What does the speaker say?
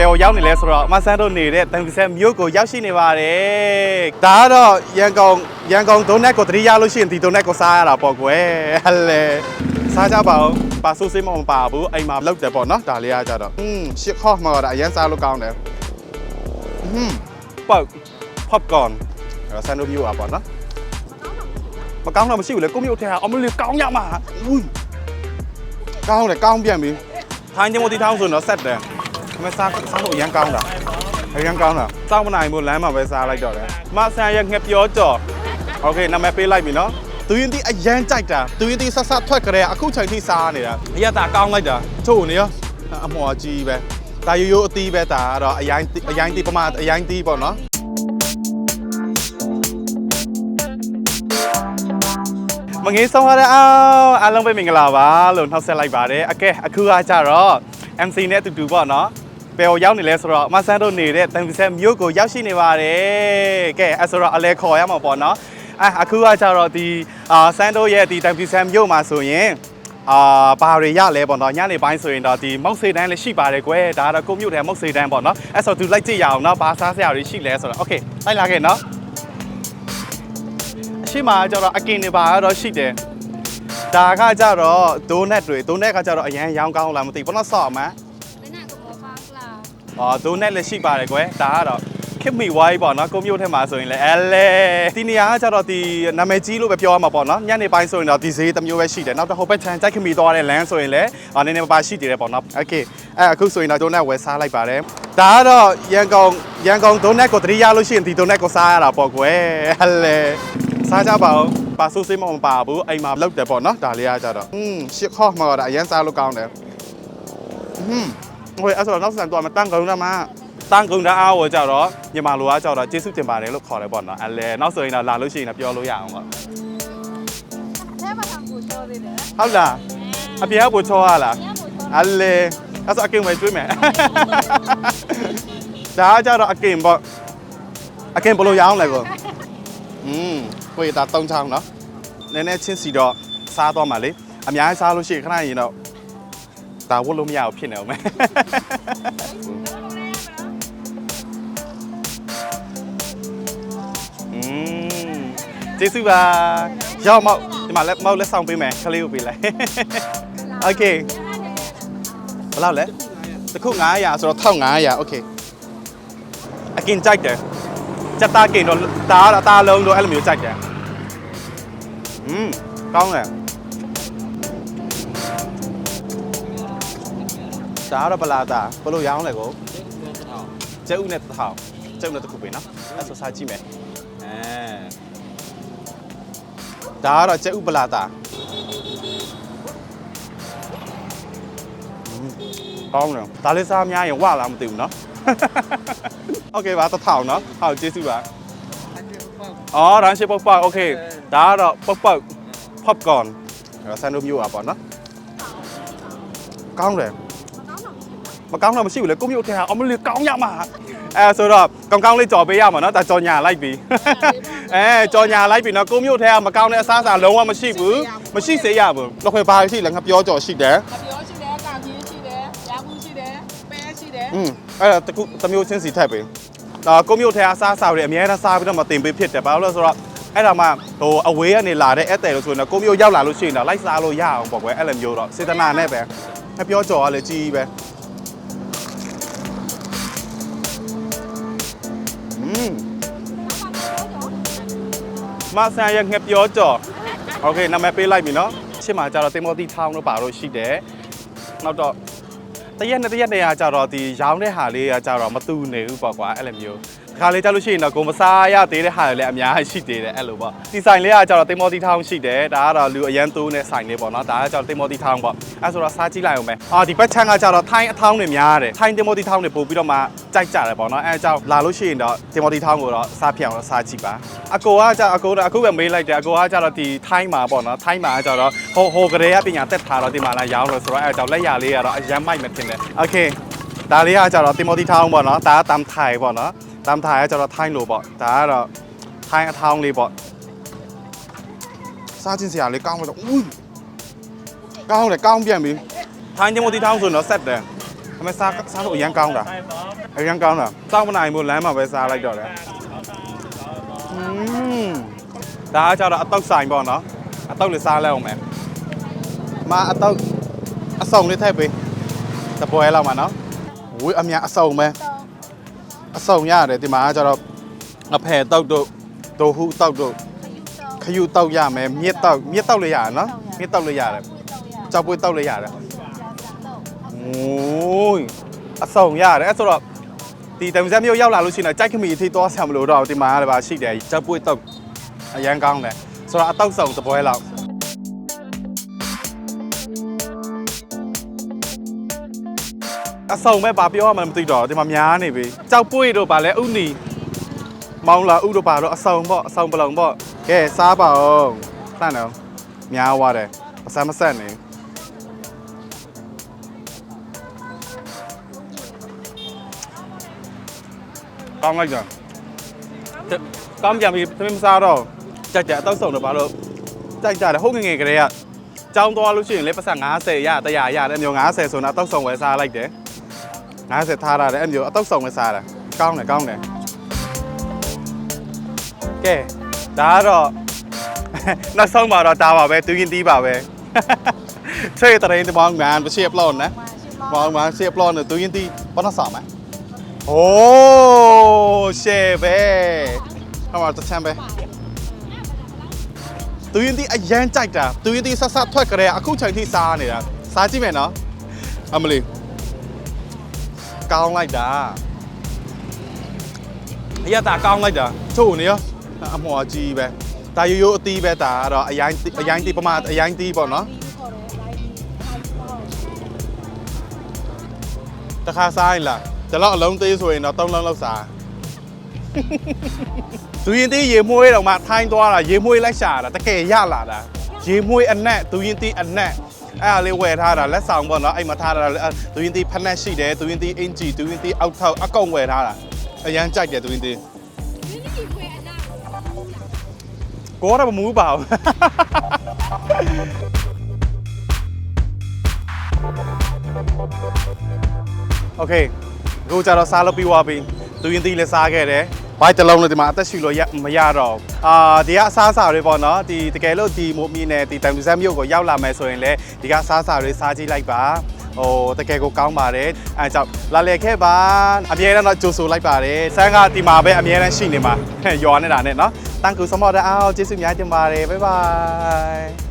ဘယ်ကိုရောက်နေလဲဆိုတော့မဆန်းတို့နေတဲ့တန်ဖီဆန်မြို့ကိုရောက်ရှိနေပါတယ်ဒါကတော့ရန်ကုန်ရန်ကုန်ဒုံနက်ကိုတတိယလို့ရှိရင်ဒီဒုံနက်ကိုစားရတာပေါ့ကွယ်ဟဲ့လေစားကြပါဦးပါဆိုးစိမ့်မမပါဘူးအိမ်မှာလောက်တယ်ပေါ့နော်ဒါလေးကကြတော့อืมရှစ်ခေါ့မှာတော့အရင်စားလို့ကောင်းတယ်อืมပေါက် popcorn အဲ့ဆန်တို့မြို့อ่ะပေါ့နော်မကောင်းတော့မရှိဘူးလေကိုမြို့ထဲကအမလေးကောင်းရမှာဦးကောင်းတယ်ကောင်းပြန်ပြီထိုင်းချင်းမတီထောင်းဆိုတော့ဆက်တယ် အမစားစားလို့အရင်ကောင်းတာအရင်ကောင်းတာစောင့်မနိုင်ဘူးလမ်းမှာပဲစားလိုက်တော့တယ်မဆန်ရဲ့ငှက်ပြောကြော်โอเคနာမည်ပေးလိုက်ပြီနော်သူရင်တီအရန်ကြိုက်တာသူရင်တီဆက်ဆက်ထွက်ကြတဲ့အခုချိန်ထိစားနေတာအရတာကောင်းလိုက်တာချို့နေရောအမော်ကြီးပဲဒါရိုးရိုးအသီးပဲဒါကတော့အရင်အရင်တီပမာအရင်တီပေါ့နော် မငေးဆုံးရတဲ့အောင်အားလုံးပဲမင်္ဂလာပါလို့နှောက်ဆက်လိုက်ပါတယ်အကဲအခုကကြတော့ MC နဲ့အတူတူပေါ့နော် ဘယ်ကိုရောက်နေလဲဆိုတော့မဆန်းတို့နေတဲ့တန်ဖီဆန်မြို့ကိုရောက်ရှိနေပါတယ်ကဲအဲ့ဆိုတော့အလဲခေါ်ရမှာပေါ့နော်အဲအခုကကြတော့ဒီအာဆန်းတို့ရဲ့ဒီတန်ဖီဆန်မြို့မှာဆိုရင်အာဘာတွေရလဲပေါ့နော်ညနေပိုင်းဆိုရင်တော့ဒီမုတ်စေတန်းလည်းရှိပါတယ်ကွယ်ဒါကတော့ကိုမြို့ထဲမုတ်စေတန်းပေါ့နော်အဲ့ဆိုသူလိုက်ကြည့်ရအောင်နော်ဘာစားစရာတွေရှိလဲဆိုတော့โอเคလိုက်လာခဲ့နော် အရှိမကျတော့အကင်နေပါတော့ရှိတယ်ဒါကကြတော့ဒိုနက်တွေဒိုနက်ကကြတော့အရန်ရောင်းကောင်းလားမသိဘူးဘယ်တော့ဆော့မန်း အော်ဒိုနက်လည်းရှိပါတယ်ကွယ်ဒါကတော့ခစ်မီဝိုင်းပေါ့နော်ကိုမျိုးထဲမှာဆိုရင်လည်းအဲလေဒီနေရာကကြတော့ဒီနာမည်ကြီးလို့ပဲပြောရမှာပေါ့နော်ညနေပိုင်းဆိုရင်တော့ဒီဈေးတစ်မျိုးပဲရှိတယ်နောက်တော့ဟိုဘက်ချန်ကြိုက်ခမီသွားတဲ့လမ်းဆိုရင်လည်းအာနည်းနည်းပါးပါရှိသေးတယ်ပေါ့နော်โอเคအဲအခုဆိုရင်တော့ဒိုနက်ဝယ်စားလိုက်ပါတယ်ဒါကတော့ရန်ကုန်ရန်ကုန်ဒိုနက်ကိုတတိယလို့ရှိရင်ဒီဒိုနက်ကိုစားရတာပေါ့ကွယ်ဟဲ့လေ စားကြပါဦးပါဆိုးစိမ့်မမပါဘူးအိမ်မှာလောက်တယ်ပေါ့နော်ဒါလေးကကြတော့อืมရှစ်ခေါ့မှာတော့အရင်စားလို့ကောင်းတယ်อืม ဟိုအဲ့ဆိုတော့နောက်ဆန်တော့မတန်းကုန်းတာမှာတန်းကုန်းတာအားကိုကြတော့ညီမလိုအားကြတော့ကျေးဇူးတင်ပါတယ်လို့ခေါ်တယ်ပေါ့နော်အဲ့လေနောက်ဆိုရင်တော့လာလို့ရှိရင်တော့ပြောလို့ရအောင်ပေါ့ Thế mà thằng của cho gì đấy ဟုတ်လားအပြားပို့ချောရလား Nhá của cho အဲ့လေအဲ့ဆိုအကင်ဝယ်ကျွေးမယ်ဒါကကြတော့အကင်ပေါ့အကင်ဘယ်လိုရအောင်လဲကိုอืมကိုရတာတုံးချောင်းနော်နည်းနည်းချင်းစီတော့စားတော့မှလေအများကြီးစားလို့ရှိရင်ခဏရင်တော့ ဒါဝတ်လို့မရဘူးဖြစ်နေအောင်မယ်อืมကျေးဇူးပါရောက်မောက်ဒီမှာလက်မောက်လက်ဆောင်ပေးမယ်ခလေးကိုပေးလိုက် โอเค ဘယ်လောက်လဲတစ်ခု900ဆိုတော့1500โอเคအကင်ကြိုက်တယ်စက်သားကင်တော့ဒါကတော့အသားလုံးတော့အဲ့လိုမျိုးကြိုက်တယ်อืมကောင်းတယ် ဒါကတော့ပလာတာဘယ်လိုရောင်းလဲကိုကျဲဥနဲ့တစ်ထောင်ကျဲဥနဲ့တစ်ခုပဲနော်အဲ့ဆိုစားကြည့်မယ်အဲဒါကတော့ကျဲဥပလာတာ ကောင်းတယ်ဒါလေးစားအများရင်ဝလားမသိဘူးเนาะ โอเคပါတစ်ထောင်เนาะဟုတ်ကျေးဇူးပါအော်ရန်ရှိပုတ်ပေါက်โอเคဒါကတော့ပုတ်ပေါက် popcorn ဆန်တို့မျိုးอ่ะပေါ့เนาะကောင်းတယ် မကောင်းတော့မရှိဘူးလေကိုမျိုးအထင်ဟာအော်မလေးကောင်းရမှာအဲဆိုတော့ကောင်းကောင်းလေးကြော်ပေးရမှာနော်ဒါကြော်ညာလိုက်ပြီအဲကြော်ညာလိုက်ပြီနော်ကိုမျိုးထဲကမကောင်းတဲ့အစားအစာလုံးဝမရှိဘူးမရှိစေရဘူးတော့ခွေဘာရှိလဲငါပြောကြော်ရှိတယ်ပြောရှိတယ်ကောင်ကြီးရှိတယ်ရာဘူးရှိတယ်ပဲရှိတယ်อืมအဲ့ဒါတခုတမျိုးချင်းစီထပ်ပေးအာကိုမျိုးထဲကစားစားပြီးအများအားစားပြီးတော့မတင်ပေးဖြစ်တယ်ဘာလို့လဲဆိုတော့အဲ့ဒါမှဟိုအဝေးကနေလာတဲ့အတဲ့လို့ဆိုရင်တော့ကိုမျိုးရောက်လာလို့ရှိရင်တော့လိုက်စားလို့ရအောင်ပေါ့ကွယ်အဲ့လိုမျိုးတော့စေတနာနဲ့ပဲငါပြောကြော်ကလည်းကြီးပဲ မဆန်ရဲ့ငှက်ပြောကြော်โอเคနာမည်ပေးလိုက်ပြီเนาะရှစ်မှာကျတော့တင်မောတီထောင်းတို့ပါလို့ရှိတယ်နောက်တော့ တရက်နဲ့တရက်နဲ့ကကြတော့ဒီရောင်းတဲ့ဟာလေးကကြတော့မတူနေဘူးပေါ့ကွာအဲ့လိုမျိုးဒီ ခါလေးကြလို့ရှိရင်တော့ကိုမစားရသေးတဲ့ဟာတွေလည်းအများကြီးရှိသေးတယ်အဲ့လိုပေါ့ဒီဆိုင်လေးကကြတော့တင်မောတီထောင်းရှိတယ်ဒါကတော့လူအရန်တိုးတဲ့ဆိုင်လေးပေါ့နော်ဒါကကြတော့တင်မောတီထောင်းပေါ့အဲ့ဆိုတော့စားကြည့်လိုက်အောင်မယ်အာဒီဘက်ချမ်းကကြတော့ထိုင်းအထောင်းတွေများတယ်ထိုင်းတင်မောတီထောင်းတွေပို့ပြီးတော့မှကြိုက်ကြတယ်ပေါ့နော်အဲ့အကြောင်းလာလို့ရှိရင်တော့တင်မောတီထောင်းကိုတော့စားဖြစ်အောင်တော့စားကြည့်ပါအကိုကကြအကိုအခုပဲမေးလိုက်တယ်အကိုကကြတော့ဒီထိုင်းမှာပေါ့နော်ထိုင်းမှာကြတော့ဟိုဟိုကလေးကပညာတက်ထားတော့ဒီမှာလာရောင်းလို့ဆိုတော့အဲ့အကြောင်းလက်ရလေးကတော့အရန်မိုက်မှတင်တယ်โอเค ဒါလေးကကြတော့တင်မောတီထောင်းပေါ့နော်ဒါကတမ်ထိုင်ပေါ့နော် တမ်ထိုင်ကကြတော့ထိုင်းလိုပေါ့ဒါကတော့ထိုင်းအထောင်းလေးပေါ့စားချင်းစရာလေးကောင်းလို့ဦးကောင်းတယ်ကောင်းပြန်ပြီထိုင်းတင်မောတီထောင်းဆိုတော့ဆက်တယ်အမစားစားလို့အရန်ကောင်းတာအရန်ကောင်းတာစောင့်မနိုင်ဘူးလမ်းမှာပဲစားလိုက်တော့တယ်อืมဒါကကြတော့အတုတ်ဆိုင်ပေါ့နော်အတုတ်လေးစားလိုက်အောင်မယ်မအတုတ်အစုံလေးထည့်ပေးတပွဲလောက်မှာနော်ဝေးအမြအစုံပဲတော့ အစုံရတယ်ဒီမှာကကြတော့အဖယ်တုတ်တို့ဒိုဟုတုတ်တို့ ခယူတော့ ခယူတုတ်ရမယ်မြစ်တုတ်မြစ်တုတ်လေးရတယ်နော်မြစ်တုတ်လေးရတယ် ပွေတော့ရ ကြောက်ပွေတုတ်လေးရတယ် ကြာစံတော့ โอ้ยအစုံရတယ်အဲ့ဆိုတော့ဒီတံစက်မျိုးရောက်လာလို့ရှိရင်တော့ကြိုက်ခမီအထိသွားဆံမလို့တော့ဒီမှာလည်းပါရှိတယ်ကြောက်ပွေတုတ်အရန်ကောင်းတယ်ဆိုတော့အတောက်စုံတစ်ပွဲလောက် အစုံပဲဘာပြောရမှန်းမသိတော့ဒီမှာများနေပြီကြောက်ပွေတို့ဗာလဲဥနီမောင်းလာဥတို့ပါတော့အစုံပေါ့အစုံပလုံပေါ့ကဲစားပါဦးတန်းတော့များသွားတယ်အစမ်းမဆက်နေကောင်းလိုက်တာတဲ့ကောင်းပြန်ပြီသမီးမစားတော့ကြက်ကြက်အတော့စုံတော့ဘာလို့ကြိုက်ကြတယ်ဟုတ်ငယ်ငယ်ကလေးက ကြောင်းသွားလို့ရှိရင်လေပတ်စံ90ရ100ရတယ်အမျိုး90ဆိုတော့အတော့စုံဝယ်စားလိုက်တယ်90ထားရတယ်အမျိုးအတော့စုံဝယ်စားတာကောင်းတယ်ကောင်းတယ်ကဲဒါကတော့ နောက်ဆုံးမှာတော့ဒါပါပဲတူရင်တီးပါပဲ ထွေးတရင်တမောင်းငန်ပစီပလောင်းနော် มาชิมลอง မောင်မဆေးပလောနဲ့တူရင်တီဘာနာစာမโอ้ရှေပဲဟောမှာတစ်ချမ်းပဲ တူရင်တီအရန်ကြိုက်တာတူရင်တီဆက်ဆက်ထွက်ကြတဲ့အခုချိန်ထိစားနေတာစားကြည့်မယ်နော်အမလီကောင်းလိုက်တာအရတာကောင်းလိုက်တာချို့နေရောအမော်ကြီးပဲဒါရိုးရိုးအသီးပဲဒါကတော့အရင်အရင်တီးပမာအရင်တီးပေါ့နော်တခါစားရင်လားဒီလောက်အလုံးသေးဆိုရင်တော့၃လုံးလောက်စား သူရင်သေးရေမွှေးတော့မှထိုင်းသွားတာရေမွှေးလိုက်ရှာတာတကယ်ရလာတာရေမွှေးအနက်သူရင်သေးအနက်အဲ့ဒါလေးဝယ်ထားတာလက်ဆောင်ပေါ့နော်အဲ့မှာထားတာအဲ့သူရင်သေးဖက်နက်ရှိတယ်သူရင်သေးအင်ဂျီသူရင်သေးအောက်ထောက်အကုန်ဝယ်ထားတာအရန်ကြိုက်တယ်သူရင်သေးကိုကတော့မမူးပါဘူး โอเคအခုကြတော့စားလို့ပြီးသွားပြီသူရင်သီးလည်းစားခဲ့တယ် ဘိုက်တစ်လုံးလည်းဒီမှာအသက်ရှူလို့ရမရတော့ဘူးအာဒီကအစားအစာတွေပေါ့နော်ဒီတကယ်လို့ဒီမိုမီနဲ့ဒီတိုင်ပူဇက်မြို့ကိုရောက်လာမယ်ဆိုရင်လည်းဒီကအစားအစာတွေစားကြည့်လိုက်ပါဟိုတကယ်ကိုကောင်းပါတယ်အဲကြောင့်လာလေခဲ့ပါအမြဲတမ်းတော့ကြိုဆိုလိုက်ပါတယ်ဆန်းကဒီမှာပဲအမြဲတမ်းရှိနေမှာရွာနေတာနဲ့နော်တန်ကူစမော်တဲ့အားကျေးဇူးများတင်ပါတယ်ဘိုင်ဘိုင်